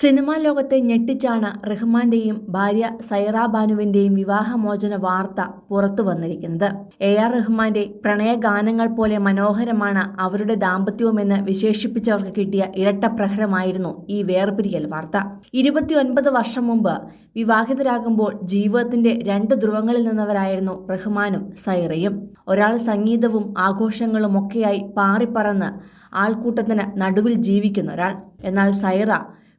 Cinema ലോകത്തെ ഞെട്ടിച്ചാണ് റഹ്മാന്റെയും ഭാര്യ സൈറ ബാനുവിന്റെയും വിവാഹമോചന വാർത്ത പുറത്തു വന്നിരിക്കുന്നത്. എ ആർ റഹ്മാന്റെ പ്രണയ ഗാനങ്ങൾ പോലെ മനോഹരമാണ് അവരുടെ ദാമ്പത്യവുമെന്ന് വിശേഷിപ്പിച്ചവർക്ക് കിട്ടിയ ഇരട്ടപ്രഹരമായിരുന്നു ഈ വേർപിരിയൽ വാർത്ത. ഇരുപത്തിയൊൻപത് വർഷം മുമ്പ് വിവാഹിതരാകുമ്പോൾ ജീവിതത്തിന്റെ രണ്ട് ധ്രുവങ്ങളിൽ നിന്നവരായിരുന്നു റഹ്മാനും സൈറയും. ഒരാൾ സംഗീതവും ആഘോഷങ്ങളും ഒക്കെയായി പാറിപ്പറന്ന് ആൾക്കൂട്ടത്തിന് നടുവിൽ ജീവിക്കുന്ന ഒരാൾ എന്നാൽ സൈറ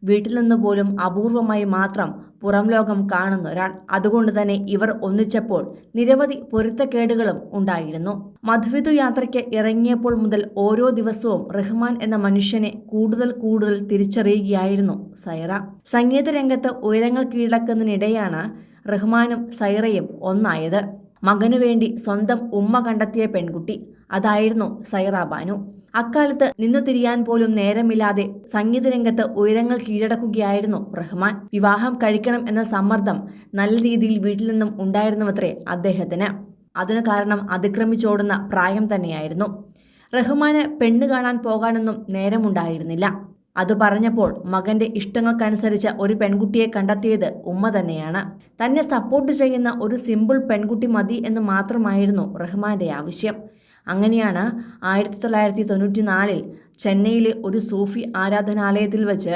വീട്ടിൽ നിന്ന് പോലും അപൂർവമായി മാത്രം പുറം ലോകം കാണുന്ന ഒരാൾ. അതുകൊണ്ട് തന്നെ ഇവർ ഒന്നിച്ചപ്പോൾ നിരവധി പൊരുത്തക്കേടുകളും ഉണ്ടായിരുന്നു. മധുവിധു യാത്രയ്ക്ക് ഇറങ്ങിയപ്പോൾ മുതൽ ഓരോ ദിവസവും റഹ്മാൻ എന്ന മനുഷ്യനെ കൂടുതൽ കൂടുതൽ തിരിച്ചറിയുകയായിരുന്നു സൈറ. സംഗീത രംഗത്ത് ഉയരങ്ങൾ കീഴടക്കുന്നതിനിടെയാണ് റഹ്മാനും സൈറയും ഒന്നായത്. മകനു വേണ്ടി സ്വന്തം ഉമ്മ കണ്ടെത്തിയ പെൺകുട്ടി. അതായിരുന്നു സൈറ ബാനു. അക്കാലത്ത് നിന്നു തിരിയാൻ പോലും നേരമില്ലാതെ സംഗീത രംഗത്ത് ഉയരങ്ങൾ കീഴടക്കുകയായിരുന്നു റഹ്മാൻ. വിവാഹം കഴിക്കണം എന്ന സമ്മർദ്ദം നല്ല രീതിയിൽ വീട്ടിൽ നിന്നും ഉണ്ടായിരുന്നുവത്രേ അദ്ദേഹത്തിന്. അതിനു കാരണം അതിക്രമിച്ചോടുന്ന പ്രായം തന്നെയായിരുന്നു. റഹ്മാന് പെണ്ണ് കാണാൻ പോകാനൊന്നും നേരമുണ്ടായിരുന്നില്ല. അത് പറഞ്ഞപ്പോൾ മകന്റെ ഇഷ്ടങ്ങൾക്കനുസരിച്ച് ഒരു പെൺകുട്ടിയെ കണ്ടെത്തിയത് ഉമ്മ തന്നെയാണ്. തന്നെ സപ്പോർട്ട് ചെയ്യുന്ന ഒരു സിമ്പിൾ പെൺകുട്ടി മതി എന്ന് മാത്രമായിരുന്നു റഹ്മാന്റെ ആവശ്യം. അങ്ങനെയാണ് ആയിരത്തി തൊള്ളായിരത്തി തൊണ്ണൂറ്റി നാലിൽ ചെന്നൈയിലെ ഒരു സൂഫി ആരാധനാലയത്തിൽ വെച്ച്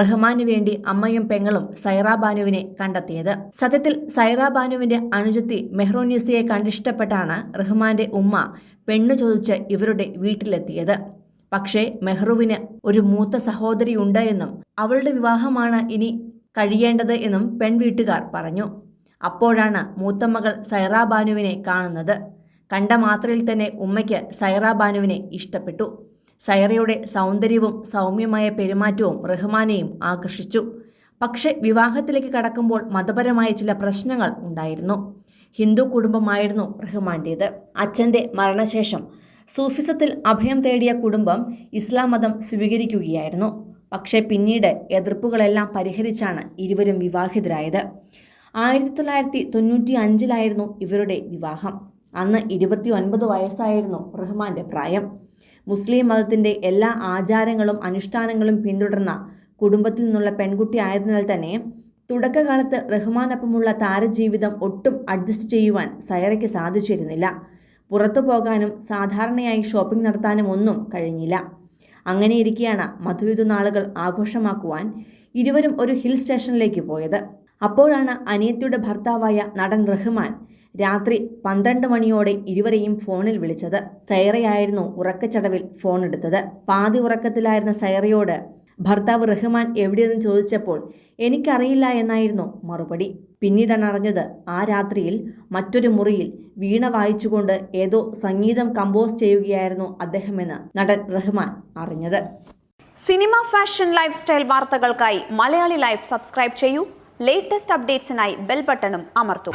റഹ്മാന് വേണ്ടി അമ്മയും പെങ്ങളും സൈറ ബാനുവിനെ കണ്ടെത്തിയത്. സത്യത്തിൽ സൈറ ബാനുവിന്റെ അനുജത്തി മെഹ്റോന്യസയെ കണ്ടിഷ്ടപ്പെട്ടാണ് റഹ്മാന്റെ ഉമ്മ പെണ്ണു ചോദിച്ച് ഇവരുടെ വീട്ടിലെത്തിയത്. പക്ഷേ മെഹ്റുവിന് ഒരു മൂത്ത സഹോദരിയുണ്ട് എന്നും അവളുടെ വിവാഹമാണ് ഇനി കഴിയേണ്ടത് എന്നും പെൺവീട്ടുകാർ പറഞ്ഞു. അപ്പോഴാണ് മൂത്തമകൾ സൈറ ബാനുവിനെ കാണുന്നത്. കണ്ട മാത്രയിൽ തന്നെ ഉമ്മയ്ക്ക് സൈറ ബാനുവിനെ ഇഷ്ടപ്പെട്ടു. സൈറയുടെ സൗന്ദര്യവും സൗമ്യമായ പെരുമാറ്റവും റഹ്മാനെയും ആകർഷിച്ചു. പക്ഷെ വിവാഹത്തിലേക്ക് കടക്കുമ്പോൾ മതപരമായ ചില പ്രശ്നങ്ങൾ ഉണ്ടായിരുന്നു. ഹിന്ദു കുടുംബമായിരുന്നു റഹ്മാന്റേത്. അച്ഛന്റെ മരണശേഷം സൂഫിസത്തിൽ അഭയം തേടിയ കുടുംബം ഇസ്ലാം മതം സ്വീകരിക്കുകയായിരുന്നു. പക്ഷേ പിന്നീട് എതിർപ്പുകളെല്ലാം പരിഹരിച്ചാണ് ഇരുവരും വിവാഹിതരായത്. ആയിരത്തി തൊള്ളായിരത്തി തൊണ്ണൂറ്റി അഞ്ചിലായിരുന്നു ഇവരുടെ വിവാഹം. അന്ന് ഇരുപത്തി ഒൻപത് വയസ്സായിരുന്നു റഹ്മാന്റെ പ്രായം. മുസ്ലിം മതത്തിന്റെ എല്ലാ ആചാരങ്ങളും അനുഷ്ഠാനങ്ങളും പിന്തുടർന്ന കുടുംബത്തിൽ നിന്നുള്ള പെൺകുട്ടി ആയതിനാൽ തന്നെ തുടക്കകാലത്ത് റഹ്മാനൊപ്പമുള്ള താരജീവിതം ഒട്ടും അഡ്ജസ്റ്റ് ചെയ്യുവാൻ സയറയ്ക്ക് സാധിച്ചിരുന്നില്ല. പുറത്തു പോകാനും സാധാരണയായി ഷോപ്പിംഗ് നടത്താനും ഒന്നും കഴിഞ്ഞില്ല. അങ്ങനെ ഇരിക്കെയാണ് മധുവിധു നാളുകൾ ആഘോഷമാക്കുവാൻ ഇരുവരും ഒരു ഹിൽ സ്റ്റേഷനിലേക്ക് പോയത്. അപ്പോഴാണ് അനിയത്തിയുടെ ഭർത്താവായ നടൻ റഹ്മാൻ രാത്രി പന്ത്രണ്ട് മണിയോടെ ഇരുവരെയും ഫോണിൽ വിളിച്ചത്. സൈറയായിരുന്നു ഉറക്കച്ചടവിൽ ഫോൺ എടുത്തത് പാതി ഉറക്കത്തിലായിരുന്ന സൈറയോട് ഭർത്താവ് റഹ്മാൻ എവിടെയെന്ന് ചോദിച്ചപ്പോൾ എനിക്കറിയില്ല എന്നായിരുന്നു മറുപടി. പിന്നീടാണ് അറിഞ്ഞത് ആ രാത്രിയിൽ മറ്റൊരു മുറിയിൽ വീണ വായിച്ചുകൊണ്ട് ഏതോ സംഗീതം കമ്പോസ് ചെയ്യുകയായിരുന്നു അദ്ദേഹമെന്ന് നടൻ റഹ്മാൻ അറിഞ്ഞത്. സിനിമ ഫാഷൻ ലൈഫ് സ്റ്റൈൽ വാർത്തകൾക്കായി മലയാളി ലൈഫ് സബ്സ്ക്രൈബ് ചെയ്യൂ. ലേറ്റസ്റ്റ് അപ്ഡേറ്റ്സിനായി ബെൽ ബട്ടണും അമർത്തും.